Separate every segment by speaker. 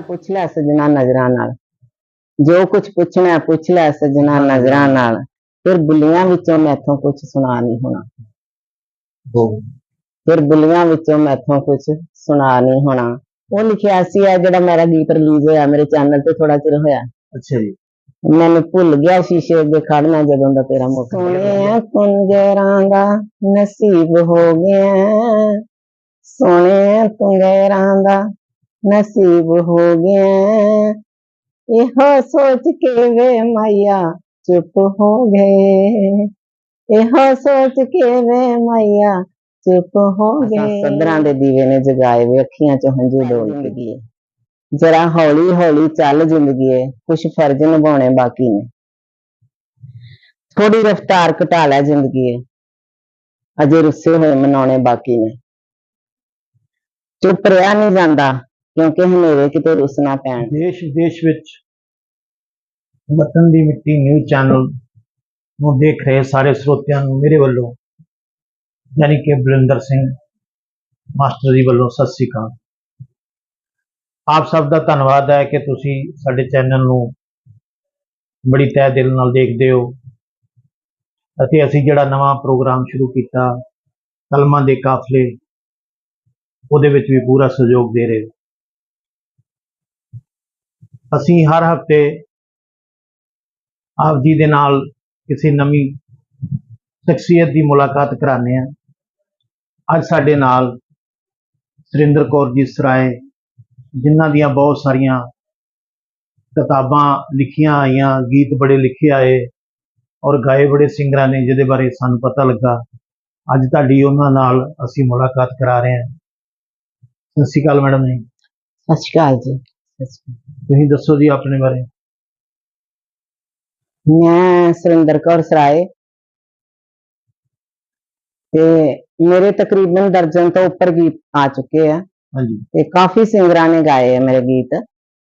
Speaker 1: ਪੁੱਛਣਾ ਪੁੱਛ ਲੈ ਸਜਣਾ ਨਜ਼ਰਾਂ ਨਾਲ। ਜੋ ਕੁਝ ਪੁੱਛਣਾ ਪੁੱਛ ਲੈ ਸਜਣਾ ਨਜ਼ਰਾਂ ਨਾਲ। ਫਿਰ ਬੁੱਲੀਆਂ ਵਿੱਚੋਂ ਮੈਥੋਂ ਕੁਝ ਸੁਣਾ ਨਹੀਂ ਹੋਣਾ। ਫਿਰ ਬੁੱਲੀਆਂ ਵਿੱਚੋਂ ਮੈਥੋਂ ਕੁਝ ਸੁਣਾ ਨਹੀਂ ਹੋਣਾ। ਉਹ ਲਿਖਿਆ ਸੀ ਇਹ ਜਿਹੜਾ ਮੇਰਾ ਗੀਤ ਰਿਲੀਜ਼ ਹੋਇਆ ਮੇਰੇ ਚੈਨਲ ਤੇ ਥੋੜਾ ਚਿਰ ਹੋਇਆ।
Speaker 2: ਅੱਛਾ ਜੀ।
Speaker 1: ਮੈਨੂੰ ਭੁੱਲ ਗਿਆ ਸ਼ੀਸ਼ੇ ਅੱਗੇ ਖੜਨਾ ਜਦੋਂ ਦਾ ਤੇਰਾ ਮੁੱਖ ਸੋਹਣਿਆ ਕੁੰਜਰਾਂ ਦਾ ਨਸੀਬ ਹੋ ਗਿਆ। ਸੋਹਣਿਆ ਕੁੰਜਰਾਂ ਦਾ ਨਸੀਬ ਹੋ ਗਿਆ। ਇਹੋ ਸੋਚ ਕੇ ਵੇ ਮਾਇਆ ਚੁੱਪ ਹੋ ਗਏ? ਇਹੋ ਸੋਚ ਕੇ ਵੇ ਮਾਇਆ ਚੁੱਪ ਹੋ ਗਏ? ਸਦਰਾਂ ਦੇ ਦੀਵੇ ਨੇ ਜਗਾਏ ਵੇ ਅੱਖੀਆਂ ਚ ਹੰਝੂ ਡੋਲ ਕੇ। ਗਏ ਜਰਾ ਹੌਲੀ ਹੌਲੀ ਚੱਲ ਜ਼ਿੰਦਗੀਏ ਕੁਛ ਫਰਜ਼ ਨਿਭਾਉਣੇ ਬਾਕੀ ਨੇ। ਥੋੜੀ ਰਫ਼ਤਾਰ ਘਟਾ ਲੈ ਜ਼ਿੰਦਗੀਏ ਅਜੇ ਰੁੱਸੇ ਹੋਏ ਮਨਾਉਣੇ ਬਾਕੀ ਨੇ। ਚੁੱਪ ਰਿਹਾ ਨਹੀਂ ਜਾਂਦਾ। ਕਿਉਂਕਿ ਹਨੇਰੇ ਕਿਤੇ ਰੁੱਸ ਪੈਣ।
Speaker 2: ਦੇਸ਼ ਵਿਦੇਸ਼ ਵਿੱਚ ਵਤਨ ਦੀ ਮਿੱਟੀ ਨਿਊਜ਼ ਚੈਨਲ ਨੂੰ ਦੇਖ ਰਹੇ ਸਾਰੇ ਸਰੋਤਿਆਂ ਨੂੰ ਮੇਰੇ ਵੱਲੋਂ, ਯਾਨੀ ਕਿ ਬਲਿੰਦਰ ਸਿੰਘ ਮਾਸਟਰ ਜੀ ਵੱਲੋਂ ਸਤਿ ਸ੍ਰੀ ਅਕਾਲ। ਆਪ ਸਭ ਦਾ ਧੰਨਵਾਦ ਹੈ ਕਿ ਤੁਸੀਂ ਸਾਡੇ ਚੈਨਲ ਨੂੰ ਬੜੀ ਤਹਿ ਦਿਲ ਨਾਲ ਦੇਖਦੇ ਹੋ। ਅਤੇ ਅਸੀਂ ਜਿਹੜਾ ਨਵਾਂ ਪ੍ਰੋਗਰਾਮ ਸ਼ੁਰੂ ਕੀਤਾ, ਕਲਮਾਂ ਦੇ ਕਾਫਲੇ, ਉਹਦੇ ਵਿੱਚ ਵੀ ਪੂਰਾ ਸਹਿਯੋਗ ਦੇ ਰਹੇ ਹੋ। ਅਸੀਂ ਹਰ ਹਫ਼ਤੇ ਆਪ ਜੀ ਦੇ ਨਾਲ ਕਿਸੇ ਨਵੀਂ ਸ਼ਖਸੀਅਤ ਦੀ ਮੁਲਾਕਾਤ ਕਰਾਉਂਦੇ ਹਾਂ। ਅੱਜ ਸਾਡੇ ਨਾਲ ਸੁਰਿੰਦਰ ਕੌਰ ਜੀ ਸਰਾਏ, ਜਿਨ੍ਹਾਂ ਦੀਆਂ ਬਹੁਤ ਸਾਰੀਆਂ ਕਿਤਾਬਾਂ ਲਿਖੀਆਂ ਆਈਆਂ, ਗੀਤ ਬੜੇ ਲਿਖੇ ਆਏ ਔਰ ਗਾਏ ਬੜੇ ਸਿੰਗਰਾਂ ਨੇ, ਜਿਹਦੇ ਬਾਰੇ ਸਾਨੂੰ ਪਤਾ ਲੱਗਾ। ਅੱਜ ਤੁਹਾਡੀ ਉਹਨਾਂ ਨਾਲ ਅਸੀਂ ਮੁਲਾਕਾਤ ਕਰਾ ਰਹੇ ਹਾਂ। ਸਤਿ ਸ਼੍ਰੀ ਅਕਾਲ ਮੈਡਮ ਜੀ।
Speaker 1: ਸਤਿ ਸ਼੍ਰੀ ਅਕਾਲ ਜੀ।
Speaker 2: ਤੁਸੀਂ ਦੱਸੋ ਜੀ ਆਪਣੇ ਬਾਰੇ।
Speaker 1: ਮੈਂ ਸੁਰਿੰਦਰ ਕੌਰ ਸਰਾਏ। ਤੇ ਮੇਰੇ ਤਕਰੀਬਨ ਦਰਜਨ ਤੋਂ ਉੱਪਰ ਗੀਤ ਆ ਚੁੱਕੇ ਆ।
Speaker 2: ਹਾਂਜੀ।
Speaker 1: ਤੇ ਕਾਫੀ ਸਿੰਗਰਾਂ ਨੇ ਗਾਏ ਆ ਮੇਰੇ ਗੀਤ।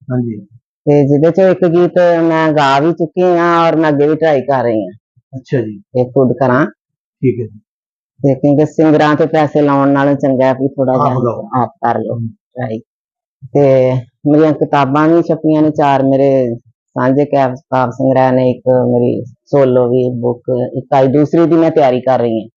Speaker 2: ਹਾਂਜੀ।
Speaker 1: ਤੇ ਜਿਹਦੇ ਚੋਂ ਇੱਕ ਗੀਤ ਮੈਂ ਗਾ ਵੀ ਚੁੱਕੀ ਹਾਂ ਔਰ ਮੈਂ ਅੱਗੇ ਵੀ ਟਰਾਈ ਕਰ ਰਹੀ ਹਾਂ
Speaker 2: ਅੱਛਾ ਜੀ।
Speaker 1: ਇਹ ਖੁਦ ਕਰਾਂ।
Speaker 2: ਠੀਕ ਹੈ ਜੀ।
Speaker 1: ਤੇ ਕਿਉਂਕਿ ਸਿੰਗਰਾਂ ਤੇ ਪੈਸੇ ਲਾਉਣ ਨਾਲੋਂ ਚੰਗਾ ਵੀ ਥੋੜਾ ਜਿਹਾ। ਆਪ ਕਰ ਲਓ ਟਰਾਈ ਤੇ ਮੇਰੀਆਂ ਕਿਤਾਬਾਂ ਵੀ ਛਪੀਆਂ ਨੇ ਚਾਰ ਮੇਰੇ ਸਾਂਝੇ ਕਿਤਾਬ ਸੰਗ੍ਰਹਿ ਨੇ ਇੱਕ ਮੇਰੀ ਸੋਲੋ ਵੀ ਬੁੱਕ ਇੱਕ ਆਈ ਦੂਸਰੀ ਦੀ ਮੈਂ ਤਿਆਰੀ ਕਰ ਰਹੀ ਹਾਂ।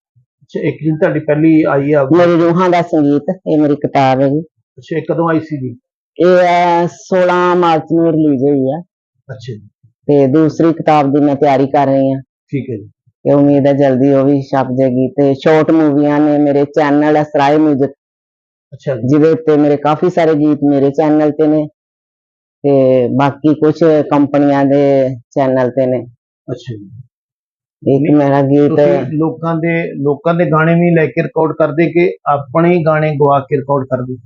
Speaker 2: ਅੱਛਾ ਇੱਕ ਦਿਨ ਤੁਹਾਡੀ ਪਹਿਲੀ ਆਈ ਆ
Speaker 1: ਮੇਰੀ ਰੂਹਾਂ ਦਾ ਸੰਗੀਤ ਇਹ ਮੇਰੀ ਕਿਤਾਬ ਹੈ ਜੀ।
Speaker 2: ਅੱਛਾ ਇਹ ਕਦੋਂ ਆਈ ਸੀ ਜੀ?
Speaker 1: ਇਹ ਹੈ 16 ਮਾਰਚ ਨੂੰ ਰਿਲੀਜ਼ ਹੋਈ ਹੈ
Speaker 2: ਅੱਛਾ ਜੀ।
Speaker 1: ਤੇ ਦੂਸਰੀ ਕਿਤਾਬ ਦੀ ਮੈਂ ਤਿਆਰੀ ਕਰ ਰਹੀ ਹਾਂ।
Speaker 2: ਠੀਕ ਹੈ ਜੀ।
Speaker 1: ਤੇ ਉਮੀਦ ਹੈ ਜਲਦੀ ਉਹ ਵੀ ਛਪ ਜਾਏਗੀ ਤੇ ਸ਼ਾਰਟ ਮੂਵੀਆਂ ਨੇ ਮੇਰੇ ਚੈਨਲ ਹੈ ਸਰਾਏ ਮਿਊਜ਼ਿਕ
Speaker 2: ਅੱਛਾ
Speaker 1: ਜਿਹਦੇ ਉੱਤੇ ਮੇਰੇ ਕਾਫੀ ਸਾਰੇ ਗੀਤ ਮੇਰੇ ਚੈਨਲ ਤੇ ਨੇ ਤੇ ਬਾਕੀ ਕੁਝ ਕੰਪਨੀਆਂ ਦੇ ਚੈਨਲ ਤੇ ਨੇ।
Speaker 2: ਅੱਛਾ
Speaker 1: ਇੱਕ ਮੇਰਾ ਗੀਤ
Speaker 2: ਤੁਸੀਂ ਲੋਕਾਂ ਦੇ ਲੋਕਾਂ ਦੇ ਗਾਣੇ ਵੀ ਲੈ ਕੇ ਰਿਕਾਰਡ ਕਰਦੇ ਕਿ ਆਪਣੇ ਹੀ ਗਾਣੇ ਗਵਾ ਕੇ ਰਿਕਾਰਡ ਕਰਦੇ?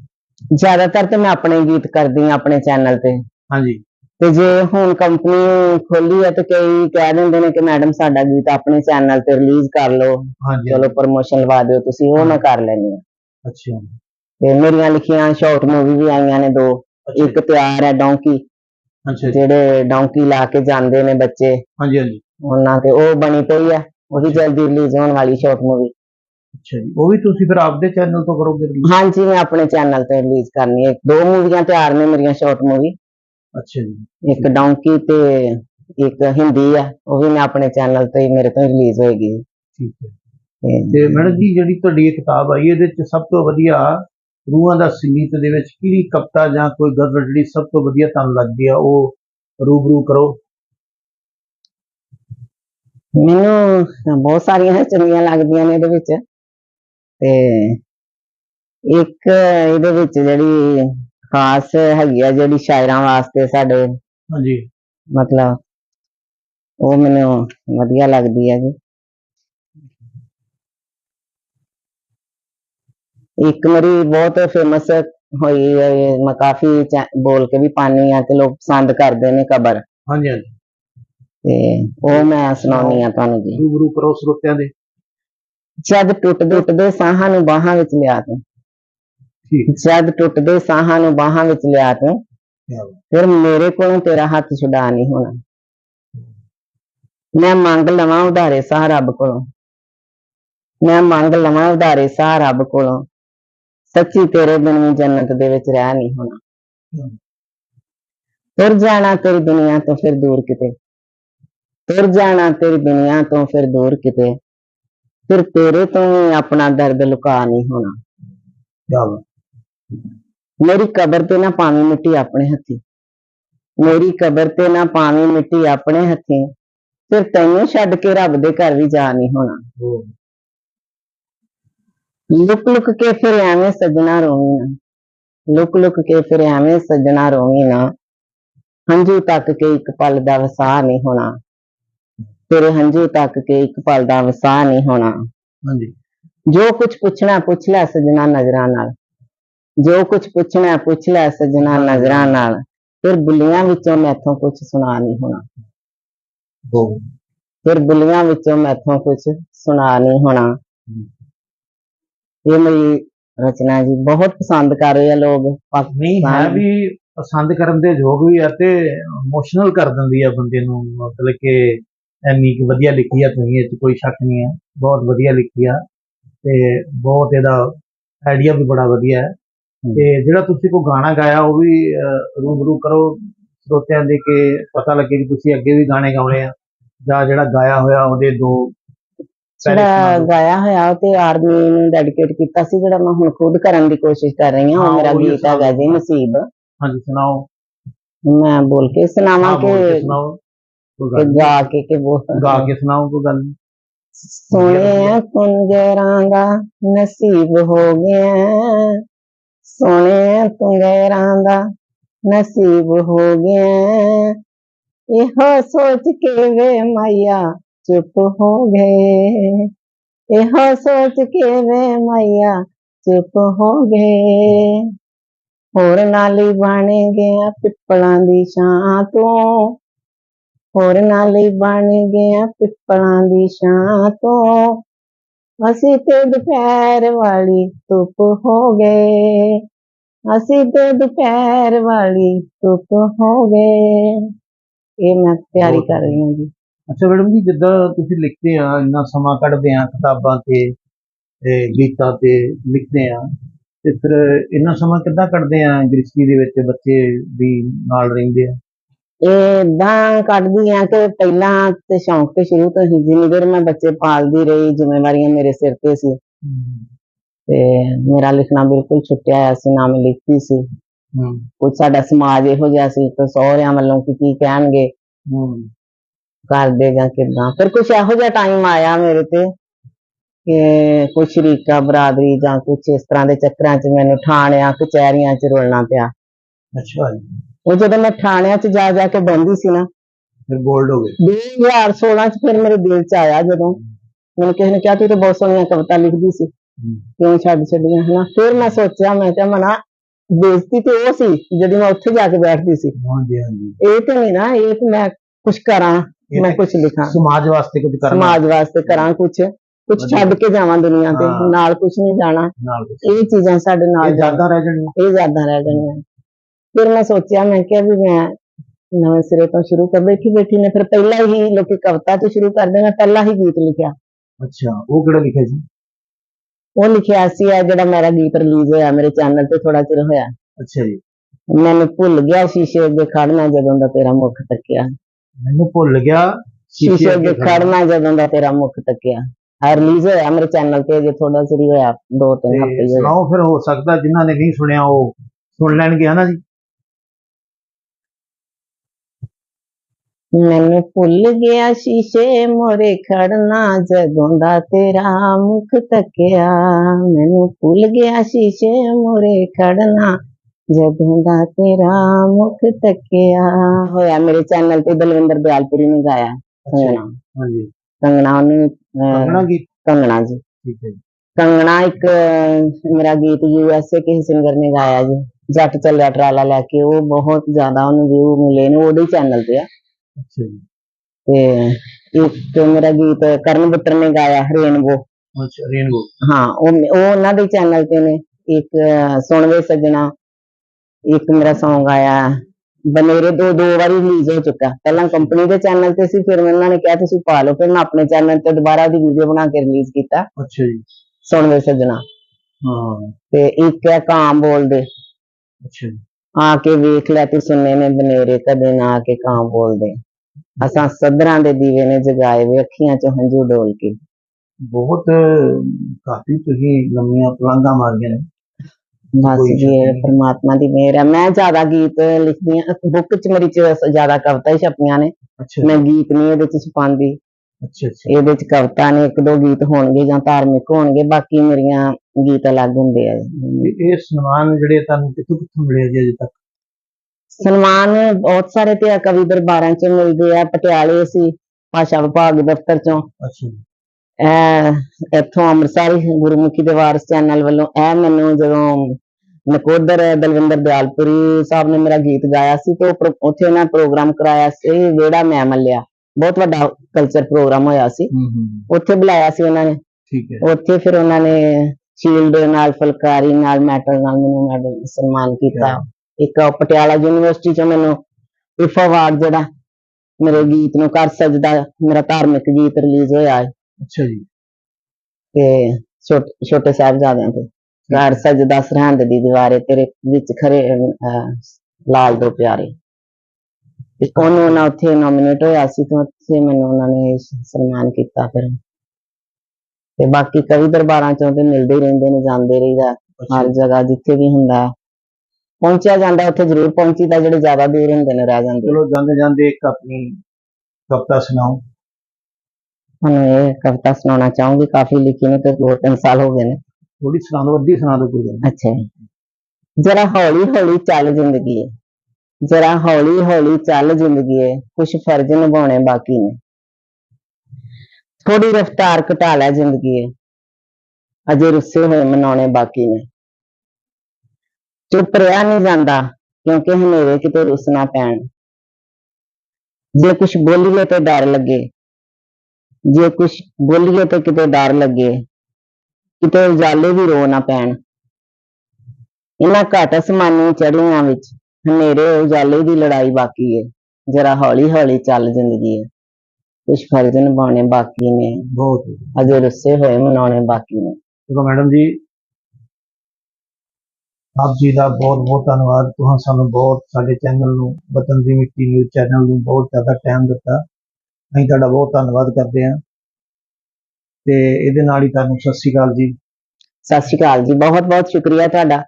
Speaker 1: ਜ਼ਿਆਦਾਤਰ ਤੇ ਮੈਂ ਆਪਣੇ ਗੀਤ ਕਰਦੀ ਹਾਂ ਆਪਣੇ ਚੈਨਲ ਤੇ।
Speaker 2: ਹਾਂਜੀ।
Speaker 1: ਤੇ ਜੇ ਹੁਣ ਕੰਪਨੀ ਖੋਲੀ ਹੈ ਤੇ ਕਈ ਕਹਿ ਦਿੰਦੇ ਨੇ ਕਿ ਮੈਡਮ ਸਾਡਾ ਗੀਤ ਆਪਣੇ ਚੈਨਲ ਤੇ ਰਿਲੀਜ਼ ਕਰ ਲਓ।
Speaker 2: ਹਾਂਜੀ।
Speaker 1: ਚਲੋ ਪ੍ਰਮੋਸ਼ਨ ਲਵਾ ਦਿਓ ਤੁਸੀਂ ਉਹ ਮੈਂ ਕਰ ਲੈਣੀ ਆ
Speaker 2: ਅੱਛਾ
Speaker 1: ਤੇ ਮੇਰੀਆਂ ਲਿਖੀਆਂ ਸ਼ਾਰਟ ਮੂਵੀ ਵੀ ਆਈਆਂ ਨੇ ਦੋ। ਇੱਕ ਤਿਆਰ ਹੈ ਡੌਂਕੀ
Speaker 2: ਅੱਛਾ ਜੀ।
Speaker 1: ਜਿਹੜੇ ਡੌਂਕੀ ਲਾ ਕੇ ਜਾਂਦੇ ਨੇ ਬੱਚੇ।
Speaker 2: ਹਾਂਜੀ ਹਾਂਜੀ।
Speaker 1: ਉਹਨਾਂ ਤੇ ਉਹ ਬਣੀ ਪਈ ਹੈ। ਉਹ ਵੀ ਜਲਦੀ ਰਿਲੀਜ਼ ਹੋਣ ਵਾਲੀ ਸ਼ਾਰਟ ਮੂਵੀ
Speaker 2: ਅੱਛਾ ਜੀ। ਉਹ ਵੀ ਤੁਸੀਂ ਫਿਰ ਆਪਦੇ ਚੈਨਲ ਤੋਂ ਕਰੋਗੇ release?
Speaker 1: ਹਾਂਜੀ ਮੈਂ ਆਪਣੇ ਚੈਨਲ ਤੇ ਰਿਲੀਜ਼ ਕਰਨੀ ਹੈ। ਦੋ ਮੂਵੀਆਂ ਤਿਆਰ ਨੇ ਮੇਰੀਆਂ ਸ਼ਾਰਟ ਮੂਵੀ
Speaker 2: ਅੱਛਾ ਜੀ।
Speaker 1: ਇੱਕ ਡੌਂਕੀ ਤੇ ਇੱਕ ਹਿੰਦੀ ਆ। ਉਹ ਵੀ ਮੈਂ ਆਪਣੇ ਚੈਨਲ ਤੇ ਹੀ ਮੇਰੇ ਤੋਂ ਰਿਲੀਜ਼ ਹੋਏਗੀ।
Speaker 2: ਠੀਕ ਹੈ।
Speaker 1: ਤੇ
Speaker 2: ਤੇ ਮੈਡਮ ਜੀ ਜਿਹੜੀ ਤੁਹਾਡੀ ਇਹ ਕਿਤਾਬ ਆਈ ਇਹਦੇ ਵਿੱਚ ਸਭ ਤੋਂ ਵਧੀਆ ਰੂਹਾਂ ਦਾ ਸੰਗੀਤ ਦੇ ਵਿੱਚ ਕਿਹੜੀ ਕਵਿਤਾ ਜਾਂ ਕੋਈ ਗਜ਼ਲ ਜਿਹੜੀ ਸਭ ਤੋਂ ਵਧੀਆ ਤੁਹਾਨੂੰ ਲੱਗਦੀ ਆ ਉਹ ਰੂਬਰੂ ਕਰੋ।
Speaker 1: ਮੈਨੂੰ ਬਹੁਤ ਸਾਰੀਆਂ ਚੰਗੀਆਂ ਲੱਗਦੀਆਂ ਨੇ ਇਹਦੇ ਵਿੱਚ। ਤੇ ਇੱਕ ਇਹਦੇ ਵਿੱਚ ਜਿਹੜੀ ਖਾਸ ਹੈਗੀ ਆ ਜਿਹੜੀ ਸ਼ਾਇਰਾਂ ਵਾਸਤੇ ਸਾਡੇ
Speaker 2: ਹਾਂਜੀ।
Speaker 1: ਮਤਲਬ ਉਹ ਮੈਨੂੰ ਵਧੀਆ ਲੱਗਦੀ ਹੈ ਜੀ। ਇੱਕ ਮੇਰੀ ਬਹੁਤ ਫੇਮਸ ਹੋਈ ਹੈ ਮੈਂ ਕਾਫੀ ਚੈ- ਬੋਲ ਕੇ ਵੀ ਪਾਣੀ ਆ ਤੇ ਲੋਕ ਪਸੰਦ ਕਰਦੇ ਨੇ ਕਬਰ।
Speaker 2: ਹਾਂਜੀ ਹਾਂਜੀ।
Speaker 1: ਤੇ ਉਹ ਮੈਂ ਸੁਣਾਉਣੀ ਆ ਤੁਹਾਨੂੰ ਜੀ।
Speaker 2: ਰੂਬਰੂ ਕਰੋ ਸਰੋਤਿਆਂ ਦੇ।
Speaker 1: ਜਦ ਟੁੱਟਦੇ ਟੁੱਟਦੇ ਸਾਹਾਂ ਨੂੰ ਬਾਹਾਂ ਵਿੱਚ ਲਿਆ ਤੂੰ।
Speaker 2: ਠੀਕ।
Speaker 1: ਜਦ ਟੁੱਟਦੇ ਸਾਹਾਂ ਨੂੰ ਬਾਹਾਂ ਵਿੱਚ ਲਿਆ ਤੂੰ। ਫਿਰ ਮੇਰੇ ਕੋਲੋਂ ਤੇਰਾ ਹੱਥ ਛੁਡਾ ਨਹੀਂ ਹੋਣਾ। ਮੈਂ ਮੰਗ ਲਵਾਂ ਉਧਾਰੇ ਸਾਹ ਰੱਬ ਕੋਲੋਂ। ਮੈਂ ਮੰਗ ਲਵਾਂ ਉਧਾਰੇ ਸਾਹ ਰੱਬ ਕੋਲੋਂ। ਸੱਚੀ ਤੇਰੇ ਬਿਨ ਵੀ ਜੰਨਤ ਦੇ ਵਿੱਚ ਰਹਿ ਨਹੀਂ ਹੋਣਾ। ਤੁਰ ਜਾਣਾ ਤੇਰੀ ਦੁਨੀਆ ਤੋਂ ਫਿਰ ਦੂਰ ਕਿਤੇ। ਤੁਰ ਜਾਣਾ ਤੇਰੀ ਦੁਨੀਆ ਤੋਂ ਫਿਰ ਦੂਰ ਕਿਤੇ। ਫਿਰ ਤੇਰੇ ਤੋਂ ਵੀ ਆਪਣਾ ਦਰਦ ਲੁਕਾ ਨਹੀਂ ਹੋਣਾ। ਮੇਰੀ ਕਬਰ ਤੇ ਨਾ ਪਾਵੀਂ ਮਿੱਟੀ ਆਪਣੇ ਹੱਥੀ। ਮੇਰੀ ਕਬਰ ਤੇ ਨਾ ਪਾਵੀਂ ਮਿੱਟੀ ਆਪਣੇ ਹੱਥੀ। ਫਿਰ ਤੈਨੂੰ ਛੱਡ ਕੇ ਰੱਬ ਦੇ ਘਰ ਵੀ ਜਾ ਨਹੀਂ ਹੋਣਾ। ਲੁਕ ਲੁਕ ਕੇ ਫਿਰ ਐਵੇਂ ਸੱਜਣਾ ਰੋਵੀ ਨਾ। ਲੁਕ ਲੁਕ ਕੇ ਫਿਰ ਐਵੇਂ ਸੱਜਣਾ ਰੋਵੀ ਨਾ। ਹੰਝੂ ਤੱਕ ਕੇ ਇੱਕ ਪਲ ਦਾ ਵਸਾ ਨਹੀਂ ਹੋਣਾ। ਤੇਰੇ ਹੰਝੂ ਤੱਕ ਕੇ ਇੱਕ ਪਲ ਦਾ ਵਸਾ ਨਹੀਂ ਹੋਣਾ।
Speaker 2: ਹਾਂਜੀ।
Speaker 1: ਜੋ ਕੁਝ ਪੁੱਛਣਾ ਪੁੱਛ ਲੈ ਸੱਜਣਾ ਨਜ਼ਰਾਂ ਨਾਲ। ਜੋ ਕੁਝ ਪੁੱਛਣਾ ਪੁੱਛ ਲੈ ਸੱਜਣਾ ਨਜ਼ਰਾਂ ਨਾਲ। ਫਿਰ ਬੁੱਲੀਆਂ ਵਿੱਚੋਂ ਮੈਥੋਂ ਕੁਝ ਸੁਣਾ ਨਹੀਂ ਹੋਣਾ। ਫਿਰ ਬੁੱਲੀਆਂ ਵਿੱਚੋਂ ਮੈਥੋਂ ਕੁਝ ਸੁਣਾ ਨਹੀਂ ਹੋਣਾ। ਇਹ ਮੇਰੀ ਰਚਨਾ ਜੀ ਬਹੁਤ ਪਸੰਦ ਕਰ ਰਹੇ ਆ ਲੋਕ।
Speaker 2: ਨਹੀਂ ਹੈ। ਵੀ ਪਸੰਦ ਕਰਨ ਦੇ ਯੋਗ ਵੀ ਆ ਤੇ ਇਮੋਸ਼ਨਲ ਕਰ ਦਿੰਦੀ ਆ ਬੰਦੇ ਨੂੰ। ਮਤਲਬ ਕਿ ਇੰਨੀ ਕੁ ਵਧੀਆ ਲਿਖੀ ਆ ਤੁਸੀਂ ਇਹ 'ਚ ਕੋਈ ਸ਼ੱਕ ਨਹੀਂ ਹੈ ਬਹੁਤ ਵਧੀਆ ਲਿਖੀ ਆ ਤੇ ਬਹੁਤ ਇਹਦਾ ਆਈਡੀਆ ਵੀ ਬੜਾ ਵਧੀਆ ਹੈ। ਤੇ ਜਿਹੜਾ ਤੁਸੀਂ ਕੋਈ ਗਾਣਾ ਗਾਇਆ ਉਹ ਵੀ ਰੂਬਰੂ ਕਰੋ। ਸਰੋਤਿਆਂ ਦੇ ਕਿ ਪਤਾ ਲੱਗੇ ਕਿ ਤੁਸੀਂ ਅੱਗੇ ਵੀ ਗਾਣੇ ਗਾਉਣੇ ਆ। ਜਾਂ ਜਿਹੜਾ ਗਾਇਆ ਹੋਇਆ ਉਹਦੇ ਦੋ
Speaker 1: ਜਿਹੜਾ। ਗਾਇਆ ਹੋਇਆ ਉਹ ਤੇ ਆਰਮੀ ਨੂੰ ਡੈਡੀਕੇਟ ਕੀਤਾ ਸੀ ਜਿਹੜਾ ਮੈਂ ਹੁਣ ਖੁਦ ਕਰਨ ਦੀ ਕੋਸ਼ਿਸ਼ ਕਰ ਰਹੀ ਹਾਂ ਉਹ ਮੇਰਾ ਗੀਤ ਹੈਗਾ ਜੀ ਨਸੀਬ।
Speaker 2: ਹਾਂਜੀ ਸੁਣਾਓ।
Speaker 1: ਮੈਂ ਬੋਲ ਕੇ ਸੁਣਾਵਾਂ
Speaker 2: ਕੇ।
Speaker 1: ਗਾ ਕੇ ਕਿ ਬੋਲ।
Speaker 2: ਗਾ ਕੇ ਸੁਣਾਓ ਕੋਈ ਗੱਲ
Speaker 1: ਸੋਹਣਿਆ ਕੁੰਜਰਾਂ ਦਾ ਨਸੀਬ ਹੋ ਗਿਆ। ਸੋਹਣਿਆ ਕੁੰਜਰਾਂ ਦਾ ਨਸੀਬ ਹੋ ਗਿਆ। ਇਹੋ ਸੋਚ ਕੇ ਵੇ ਮਾਇਆ ਚੁੱਪ ਹੋ ਗਏ। ਇਹੋ ਸੋਚ ਕੇ ਵੇ ਮਾਇਆ? ਚੁੱਪ ਹੋ ਗਏ। ਹੋਰ ਨਾਲੀ ਬਣ ਗਿਆ ਪਿੱਪਲਾਂ ਦੀ ਛਾਂ ਤੋਂ। ਹੋਰ ਨਾਲੀ ਬਣ ਗਿਆ ਪਿੱਪਲਾਂ ਦੀ ਛਾਂ ਤੋਂ। ਅਸੀਂ ਤੇ ਦੁਪਹਿਰ ਵਾਲੀ ਧੁੱਪ ਹੋ ਗਏ। ਅਸੀਂ ਤੇ ਦੁਪਹਿਰ ਵਾਲੀ ਧੁੱਪ ਹੋ ਗਏ। ਇਹ ਮੈਂ ਤਿਆਰੀ ਕਰ ਰਹੀ ਹਾਂ ਜੀ।
Speaker 2: ਅੱਛਾ ਮੈਡਮ ਜੀ ਜਿੱਦਾਂ ਤੁਸੀਂ ਲਿਖਦੇ ਆ ਇੰਨਾ ਸਮਾਂ ਕੱਢਦੇ ਆ ਕਿਤਾਬਾਂ ਤੇ ਤੇ ਗੀਤਾਂ ਤੇ ਲਿਖਦੇ ਆ ਤੇ ਫਿਰ ਇੰਨਾ ਸਮਾਂ ਕਿੱਦਾਂ ਕੱਢਦੇ ਆ ਗ੍ਰਿਸ਼ਤੀ ਦੇ ਵਿੱਚ ਬੱਚੇ ਵੀ ਨਾਲ ਰਹਿੰਦੇ ਆ?
Speaker 1: ਏਦਾਂ ਕੱਢਦੀ ਆ ਕਿ ਪਹਿਲਾਂ ਤੇ ਸ਼ੌਂਕ ਤੇ ਸ਼ੁਰੂ ਤੋਂ ਹੀ ਜਿੰਨੀ ਦੇਰ ਮੈਂ ਬੱਚੇ ਪਾਲਦੀ ਰਹੀ ਜ਼ਿੰਮੇਵਾਰੀਆਂ ਮੇਰੇ ਸਿਰ ਤੇ ਸੀ। ਤੇ ਮੇਰਾ ਲਿਖਣਾ ਬਿਲਕੁਲ ਛੁੱਟਿਆ ਹੋਇਆ ਸੀ ਨਾ ਮੈਂ ਲਿਖਦੀ ਸੀ। ਕੁਝ ਸਾਡਾ ਸਮਾਜ ਇਹੋ ਜਿਹਾ ਸੀ ਕਿ ਸਹੁਰਿਆਂ ਵੱਲੋਂ ਕਿ ਕੀ ਕਹਿਣਗੇ।
Speaker 2: ਹੂੰ
Speaker 1: ਕਰਦੇ ਜਾਂ ਕਿਦਾਂ? ਫਿਰ ਕੁਝ ਇਹੋ ਜਿਹਾ ਟਾਈਮ ਆਇਆ ਮੇਰੇ ਤੇ ਕਿ ਕੁਝ ਸ਼ਰੀਕਾ ਬਰਾਦਰੀ ਜਾਂ ਕੁਝ ਇਸ ਤਰ੍ਹਾਂ ਦੇ ਚੱਕਰਾਂ 'ਚ ਮੈਨੂੰ ਥਾਣਿਆਂ ਕਚਹਿਰੀਆਂ 'ਚ ਰੁਲਣਾ ਪਿਆ।
Speaker 2: ਅੱਛਾ ਜੀ।
Speaker 1: ਉਹ ਜਦੋਂ ਮੈਂ ਥਾਣਿਆਂ 'ਚ ਜਾ ਜਾ ਕੇ ਬਹਿੰਦੀ ਸੀ ਨਾ
Speaker 2: ਫਿਰ ਬੋਲਡ ਹੋ ਗਏ।
Speaker 1: 2016 'ਚ ਫਿਰ ਮੇਰੇ ਦਿਲ 'ਚ ਆਇਆ ਜਦੋਂ। ਮੈਨੂੰ ਕਿਸੇ ਨੇ ਕਿਹਾ ਤੂੰ ਤਾਂ ਬਹੁਤ ਸੋਹਣੀਆਂ ਕਵਿਤਾ ਲਿਖਦੀ ਸੀ। ਕਿਉਂ ਛੱਡ ਛੱਡੀਆਂ? ਹਨਾ। ਫਿਰ ਮੈਂ ਸੋਚਿਆ ਮੈਂ ਕਿਹਾ ਮਨਾ ਬੇਇੱਜ਼ਤੀ ਤੇ ਉਹ ਸੀ ਜਦੋਂ ਮੈਂ ਉੱਥੇ ਜਾ ਕੇ ਬੈਠਦੀ ਸੀ।
Speaker 2: ਹਾਂਜੀ ਹਾਂਜੀ।
Speaker 1: ਇਹ ਤੇ ਨਹੀਂ ਨਾ ਇਹ ਤੇ ਮੈਂ ਕੁਝ ਕਰਾਂ। ਮੈਂ ਕੁਝ ਲਿਖਾਂ।
Speaker 2: ਸਮਾਜ ਵਾਸਤੇ ਕੁਝ ਕਰਨਾ।
Speaker 1: ਸਮਾਜ ਵਾਸਤੇ ਕਰਾਂ ਕੁਝ ਕੁਝ। ਛੱਡ ਕੇ ਜਾਵਾਂ ਦੁਨੀਆ ਤੇ। ਨਾਲ ਕੁਝ ਨਹੀਂ ਜਾਣਾ। ਇਹ ਚੀਜ਼ਾਂ ਸਾਡੇ ਨਾਲ
Speaker 2: ਯਾਦਾਂ ਰਹਿ ਜਾਣੀਆਂ।
Speaker 1: ਇਹ ਯਾਦਾਂ ਰਹਿ ਜਾਣੀਆਂ। ਫਿਰ ਮੈਂ ਸੋਚਿਆ ਮੈਂ ਕਿਹਾ ਵੀ ਮੈਂ ਨਵੇਂ ਸਿਰੇ ਤੋਂ ਸ਼ੁਰੂ ਕਰ ਬੈਠੀ ਬੈਠੀ ਨੇ। ਫਿਰ ਪਹਿਲਾਂ ਹੀ ਲੋਕੀ ਕਵਿਤਾ ਤੋਂ ਸ਼ੁਰੂ ਕਰਦੇ ਨੇ ਪਹਿਲਾਂ ਹੀ ਗੀਤ ਲਿਖਿਆ।
Speaker 2: ਅੱਛਾ ਉਹ ਕਿਹੜਾ ਲਿਖਿਆ ਸੀ?
Speaker 1: ਉਹ ਲਿਖਿਆ ਸੀ ਇਹ ਜਿਹੜਾ ਮੇਰਾ ਗੀਤ ਰਿਲੀਜ਼ ਹੋਇਆ ਮੇਰੇ ਚੈਨਲ ਤੇ ਥੋੜਾ ਚਿਰ ਹੋਇਆ।
Speaker 2: ਅੱਛਾ ਜੀ।
Speaker 1: ਮੈਨੂੰ ਭੁੱਲ ਗਿਆ ਸ਼ੀਸ਼ੇ ਅੱਗੇ ਖੜਨਾ ਜਦੋਂ ਦਾ ਤੇਰਾ ਮੁਖ ਤੱਕਿਆ।
Speaker 2: ਮੈਨੂੰ ਭੁੱਲ ਗਿਆ
Speaker 1: ਸ਼ੀਸ਼ੇ ਅੱਗੇ ਖੜਨਾ ਜਦੋਂ ਦਾ ਤੇਰਾ ਮੁਖ ਤੱਕਿਆ। ਆ ਰਿਲੀਜ਼ ਹੋਇਆ ਮੇਰੇ ਚੈਨਲ ਤੇ ਜੇ ਥੋੜਾ ਚਿਰ ਹੀ ਹੋਇਆ ਦੋ ਤਿੰਨ ਹਫ਼ਤੇ ਹੋਏ।
Speaker 2: ਸੁਣਾਓ ਫਿਰ ਹੋ ਸਕਦਾ ਜਿਨ੍ਹਾਂ ਨੇ ਨਹੀਂ ਸੁਣਿਆ ਉਹ ਸੁਣ ਲੈਣਗੇ ਹਨਾ ਜੀ?
Speaker 1: ਮੈਨੂੰ ਭੁੱਲ ਗਿਆ ਸ਼ੀਸ਼ੇ ਮੋਰੇ ਖੜਨਾ ਜਦੋਂ ਦਾ ਤੇਰਾ ਮੁਖ ਤੱਕਿਆ। ਮੈਨੂੰ ਭੁੱਲ ਗਿਆ ਸ਼ੀਸ਼ੇ ਮੋਰੇ ਖੜਨਾ ਜਦੋਂ ਦਾ ਤੇਰਾ ਮੁਖ ਤੱਕਿਆ ਹੋਇਆ ਮੇਰੇ ਚੈਨਲ ਤੇ ਦਲਵਿੰਦਰ ਦਿਆਲਪੁਰੀ ਨੇ ਗਾਇਆ। ਕੰਗਣਾ
Speaker 2: ਹਾਂਜੀ।
Speaker 1: ਕੰਗਣਾ ਉਹਨੂੰ ਅਹ,
Speaker 2: ਕੰਗਣਾ ਗੀਤ
Speaker 1: ਕੰਗਣਾ ਜੀ।
Speaker 2: ਠੀਕ ਹੈ ਜੀ।
Speaker 1: ਕੰਗਣਾ ਇੱਕ ਅਹ, ਮੇਰਾ ਗੀਤ ਯੂਐਸਏ ਕਿਸੇ ਸਿੰਗਰ ਨੇ ਗਾਇਆ ਜੀ। ਜੱਟ ਚੱਲਿਆ ਟਰਾਲਾ ਲੈ ਕੇ ਉਹ ਬਹੁਤ ਜ਼ਿਆਦਾ ਉਹਨੂੰ ਵਿਊ ਮਿਲੇ ਨੇ ਉਹਦੇ ਚੈਨਲ ਤੇ ਆ।
Speaker 2: ਅੱਛਾ ਜੀ।
Speaker 1: ਤੇ ਇੱਕ ਮੇਰਾ ਗੀਤ ਕਰਨ ਬੁੱਟਰ ਨੇ ਗਾਇਆ ਰੇਨਬੋ।
Speaker 2: ਅੱਛਾ ਰੇਨਬੋ।
Speaker 1: ਹਾਂ ਉਹ ਉਹ ਉਹਨਾਂ ਦੇ ਚੈਨਲ ਤੇ ਨੇ। ਇੱਕ ਅਹ, ਸੁਣ ਵੇ ਸੱਜਣਾ ਇੱਕ ਮੇਰਾ Song ਆਇਆ ਬਨੇਰੇ ਦੋ ਦੋ ਵਾਰੀ ਰਿਲੀਜ਼ ਹੋ ਚੁੱਕਾ। ਪਹਿਲਾਂ ਕੰਪਨੀ ਦੇ ਚੈਨਲ ਤੇ ਸੀ ਫਿਰ ਉਹਨਾਂ ਨੇ ਕਿਹਾ ਤੁਸੀਂ ਪਾ ਲਓ। ਫਿਰ ਮੈਂ ਆਪਣੇ ਚੈਨਲ ਤੇ ਦੁਬਾਰਾ ਉਹਦੀ ਵੀਡੀਓ ਬਣਾ ਕੇ ਰਿਲੀਜ਼ ਕੀਤਾ।
Speaker 2: ਅੱਛਾ ਜੀ।
Speaker 1: ਸੁਣ ਵੇ ਸੱਜਣਾ।
Speaker 2: ਹਾਂ।
Speaker 1: ਤੇ ਇੱਕ ਹੈ ਕਾਂ ਬੋਲਦੇ।
Speaker 2: ਅੱਛਾ
Speaker 1: ਆ ਕੇ ਵੇਖ ਲੈ ਤੂੰ ਸੁਣਨੇ ਨੇ ਬਨੇਰੇ ਕਦੇ ਨਾ ਆ ਕੇ ਕਾਂ ਬੋਲਦੇ। ਅਸਾਂ ਸਦਰਾਂ ਦੇ ਦੀਵੇ ਨੇ ਜਗਾਏ ਵੇ ਅੱਖੀਆਂ ਚ ਹੰਝੂ ਡੋਲ ਕੇ।
Speaker 2: ਬਹੁਤ ਕਾਫੀ ਤੁਸੀਂ ਲੰਮੀਆਂ ਪਲਾਂਘਾਂ ਮਾਰੀਆਂ ਨੇ।
Speaker 1: ਬਸ
Speaker 2: ਕੋਈ
Speaker 1: ਜੀ ਇਹ। ਪ੍ਰਮਾਤਮਾ ਦੀ ਮਿਹਰ ਹੈ। ਮੈਂ ਜ਼ਿਆਦਾ ਗੀਤ ਲਿਖਦੀ ਹਾਂ। ਬੁੱਕ ਚ ਮੇਰੀ ਚ ਜ਼ਿਆਦਾ ਕਵਿਤਾ ਹੀ ਛਪੀਆਂ ਨੇ।
Speaker 2: ਅੱਛਾ।
Speaker 1: ਮੈਂ ਗੀਤ ਨਹੀਂ ਇਹਦੇ ਚ ਛਪਾਉਂਦੀ।
Speaker 2: ਅੱਛਾ ਅੱਛਾ।
Speaker 1: ਇਹਦੇ ਚ ਕਵਿਤਾ ਨੇ ਇੱਕ ਦੋ ਗੀਤ ਹੋਣਗੇ ਜਾਂ ਧਾਰਮਿਕ ਹੋਣਗੇ ਬਾਕੀ ਮੇਰੀਆਂ ਗੀਤ ਅਲੱਗ ਹੁੰਦੇ ਆ
Speaker 2: ਇਹ ਸਨਮਾਨ ਜਿਹੜੇ ਤੁਹਾਨੂੰ ਕਿੱਥੋਂ ਕਿੱਥੋਂ ਮਿਲੇ ਜੀ ਅਜੇ ਤੱਕ?
Speaker 1: ਸਨਮਾਨ ਬਹੁਤ ਸਾਰੇ ਤੇ ਕਵੀ ਦਰਬਾਰਾਂ ਚ ਮਿਲਦੇ ਆ। ਪਟਿਆਲੇ ਸੀ ਭਾਸ਼ਾ ਵਿਭਾਗ ਦਫ਼ਤਰ ਚੋਂ।
Speaker 2: ਅੱਛਾ
Speaker 1: ਇੱਥੋਂ ਅੰਮ੍ਰਿਤਸਰ ਗੁਰਮੁਖੀ ਦੇ ਵਾਰਸ ਚੈਨਲ ਵੱਲੋਂ ਇਹ ਮੈਨੂੰ ਜਦੋਂ ਨਕੋਦਰ ਦਲਵਿੰਦਰ ਦਿਆਲਪੁਰੀ ਸਾਹਿਬ ਨੇ ਮੇਰਾ ਗੀਤ ਗਾਇਆ ਸੀ ਤੇ ਉੱਥੇ ਉਹਨਾਂ ਪ੍ਰੋਗਰਾਮ ਕਰਾਇਆ ਸੀ ਵਿਹੜਾ ਮੈਂ ਮੱਲਿਆ। ਬਹੁਤ ਵੱਡਾ ਕਲਚਰ ਪ੍ਰੋਗਰਾਮ ਹੋਇਆ ਸੀ। ਉੱਥੇ ਬੁਲਾਇਆ ਸੀ ਉਹਨਾਂ ਨੇ।
Speaker 2: ਠੀਕ ਹੈ।
Speaker 1: ਉੱਥੇ ਫਿਰ ਉਹਨਾਂ ਨੇ ਸ਼ੀਲਡ ਨਾਲ ਫੁਲਕਾਰੀ ਨਾਲ ਮੈਟਲ ਨਾਲ ਮੈਨੂੰ ਮੈਡਲ ਸਨਮਾਨ ਕੀਤਾ। ਇੱਕ ਪਟਿਆਲਾ ਯੂਨੀਵਰਸਿਟੀ ਚ ਮੈਨੂੰ ਇਫ ਅਵਾਰਡ ਜਿਹੜਾ ਮੇਰੇ ਗੀਤ ਨੂੰ ਕਰ ਸਜਦਾ ਮੇਰਾ ਧਾਰਮਿਕ ਗੀਤ ਰਿਲੀਜ਼ ਹੋਇਆ। ਹੈ
Speaker 2: ਅੱਛਾ ਜੀ।
Speaker 1: ਤੇ ਛੋਟੇ ਛੋਟੇ ਸਾਹਿਬਜ਼ਾਦਿਆਂ ਤੇ। ਘਰ ਸਜਦਾ ਸਰਹੰਦ ਦੀ ਦੀਵਾਰੇ ਤੇਰੇ ਵਿੱਚ ਖਰੇ ਅਹ, ਲਾਲ ਦੋ ਪਿਆਰੇ। ਤੇ ਉਹਨੂੰ ਉਹਨਾਂ ਉੱਥੇ ਨੋਮੀਨੇਟ ਹੋਇਆ ਸੀ ਤੇ ਉੱਥੇ ਮੈਨੂੰ ਉਹਨਾਂ ਨੇ ਸਨਮਾਨ ਕੀਤਾ ਫਿਰ। ਤੇ ਬਾਕੀ ਕਵੀ ਦਰਬਾਰਾਂ ਚੋਂ ਤੇ ਮਿਲਦੇ ਹੀ ਰਹਿੰਦੇ ਨੇ ਜਾਂਦੇ ਰਹੀਦਾ
Speaker 2: ਅੱਛਾ
Speaker 1: ਹਰ ਜਗ੍ਹਾ ਜਿੱਥੇ ਵੀ ਹੁੰਦਾ। ਪਹੁੰਚਿਆ ਜਾਂਦਾ ਉੱਥੇ ਜ਼ਰੂਰ ਪਹੁੰਚੀਦਾ ਜਿਹੜੇ ਜ਼ਿਆਦਾ ਦੂਰ ਹੁੰਦੇ ਨੇ ਰਹਿ ਜਾਂਦੇ
Speaker 2: ਚਲੋ ਜਾਂਦੇ ਜਾਂਦੇ ਇੱਕ ਆਪਣੀ ਕਵਿਤਾ ਸੁਣਾਓ।
Speaker 1: ਤੁਹਾਨੂੰ ਇਹ ਕਵਿਤਾ ਸੁਣਾਉਣਾ ਚਾਹੂੰਗੀ ਕਾਫੀ ਲਿਖੀ ਨੇ ਤੇ ਦੋ ਤਿੰਨ ਸਾਲ ਹੋ ਗਏ ਨੇ।
Speaker 2: ਥੋੜੀ ਸੁਣਾ ਦਿਓ ਅੱਧੀ ਸੁਣਾ ਦਿਓ ਕੋਈ ਗੱਲ।
Speaker 1: ਅੱਛਾ। ਜਰਾ ਹੌਲੀ ਹੌਲੀ ਚੱਲ ਜ਼ਿੰਦਗੀ ਏ। ਜਰਾ ਹੌਲੀ ਹੌਲੀ ਚੱਲ ਜ਼ਿੰਦਗੀ ਏ ਕੁਝ ਫਰਜ਼ ਨਿਭਾਉਣੇ ਬਾਕੀ ਨੇ। ਥੋੜੀ ਰਫ਼ਤਾਰ ਘਟਾ ਲੈ ਜ਼ਿੰਦਗੀ ਏ। ਅਜੇ ਰੁੱਸੇ ਹੋਏ ਮਨਾਉਣੇ ਬਾਕੀ ਨੇ। ਚੁੱਪ ਰਿਹਾ ਨਹੀਂ ਜਾਂਦਾ ਕਿਉਂਕਿ ਹਨੇਰੇ ਕਿਤੇ ਰੁੱਸ ਨਾ ਪੈਣ। ਜੇ ਕੁਝ ਬੋਲੀਏ ਤੇ ਡਰ ਲੱਗੇ। ਜੇ ਕੁਝ ਬੋਲੀਏ ਤੇ ਕਿਤੇ ਡਰ ਲੱਗੇ ਕਿਤੇ ਉਜਾਲੇ ਵੀ ਰੋ ਨਾ ਪੈਣ। ਇਹਨਾਂ ਘੱਟ ਅਸਮਾਨੀ ਚੜ੍ਹੀਆਂ ਵਿੱਚ ਹਨੇਰੇ ਉਜਾਲੇ ਦੀ ਲੜਾਈ ਬਾਕੀ ਏ ਜਰਾ ਹੌਲੀ ਹੌਲੀ ਚੱਲ ਜ਼ਿੰਦਗੀ ਏ। ਕੁਝ ਫਰਜ਼ ਨਿਭਾਉਣੇ ਬਾਕੀ ਨੇ।
Speaker 2: ਬਹੁਤ।
Speaker 1: ਅਜੇ ਰੁੱਸੇ ਹੋਏ ਮਨਾਉਣੇ ਬਾਕੀ ਨੇ।
Speaker 2: ਦੇਖੋ ਮੈਡਮ ਜੀ ਆਪ ਜੀ ਦਾ ਬਹੁਤ ਬਹੁਤ ਧੰਨਵਾਦ। ਤੁਸੀਂ ਸਾਨੂੰ ਬਹੁਤ ਸਾਡੇ ਚੈਨਲ ਨੂੰ ਵਤਨ ਦੀ ਮਿੱਟੀ ਨਿਊਜ਼ ਚੈਨਲ ਨੂੰ ਬਹੁਤ ਜ਼ਿਆਦਾ ਟਾਈਮ ਦਿੱਤਾ। ਅਸੀਂ ਤੁਹਾਡਾ ਬਹੁਤ ਧੰਨਵਾਦ ਕਰਦੇ ਹਾਂ। ਤੇ ਇਹਦੇ ਨਾਲ ਹੀ ਤੁਹਾਨੂੰ ਸਤਿ ਸ਼੍ਰੀ ਅਕਾਲ ਜੀ।
Speaker 1: ਸਤਿ ਸ਼੍ਰੀ ਅਕਾਲ ਜੀ ਬਹੁਤ ਬਹੁਤ ਸ਼ੁਕਰੀਆ ਤੁਹਾਡਾ।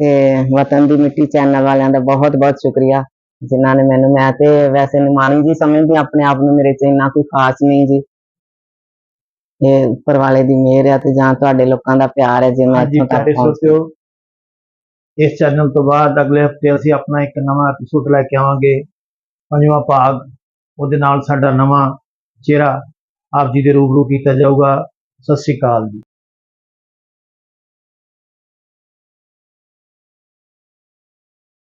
Speaker 1: ਤੇ ਵਤਨ ਦੀ ਮਿੱਟੀ ਚੈਨਲ ਵਾਲਿਆਂ ਦਾ ਬਹੁਤ ਬਹੁਤ ਸ਼ੁਕਰੀਆ ਜਿਨ੍ਹਾਂ ਨੇ ਮੈਨੂੰ ਮੈਂ ਤੇ ਵੈਸੇ ਨਿਮਾਣੀ ਜੀ ਸਮਝਦੀ ਆਪਣੇ ਆਪ ਨੂੰ ਮੇਰੇ ਚ ਇੰਨਾ ਕੋਈ ਖਾਸ ਨਹੀਂ ਜੀ। ਇਹ ਉੱਪਰ ਵਾਲੇ ਦੀ ਮਿਹਰ ਹੈ ਤੇ ਜਾਂ ਤੁਹਾਡੇ ਲੋਕਾਂ ਦਾ ਪਿਆਰ ਹੈ ਜੇ ਮੈਂ ਇੱਥੋਂ ਤੱਕ
Speaker 2: ਇਸ ਚੈਨਲ ਤੋਂ ਬਾਅਦ ਅਗਲੇ ਹਫ਼ਤੇ ਅਸੀਂ ਆਪਣਾ ਇੱਕ ਨਵਾਂ ਐਪੀਸੋਡ ਲੈ ਕੇ ਆਵਾਂਗੇ। ਪੰਜਵਾਂ ਭਾਗ ਉਹਦੇ ਨਾਲ ਸਾਡਾ ਨਵਾਂ ਚਿਹਰਾ ਆਪ ਜੀ ਦੇ ਰੂਬਰੂ ਕੀਤਾ ਜਾਊਗਾ। ਸਤਿ ਸ਼੍ਰੀ ਅਕਾਲ ਜੀ।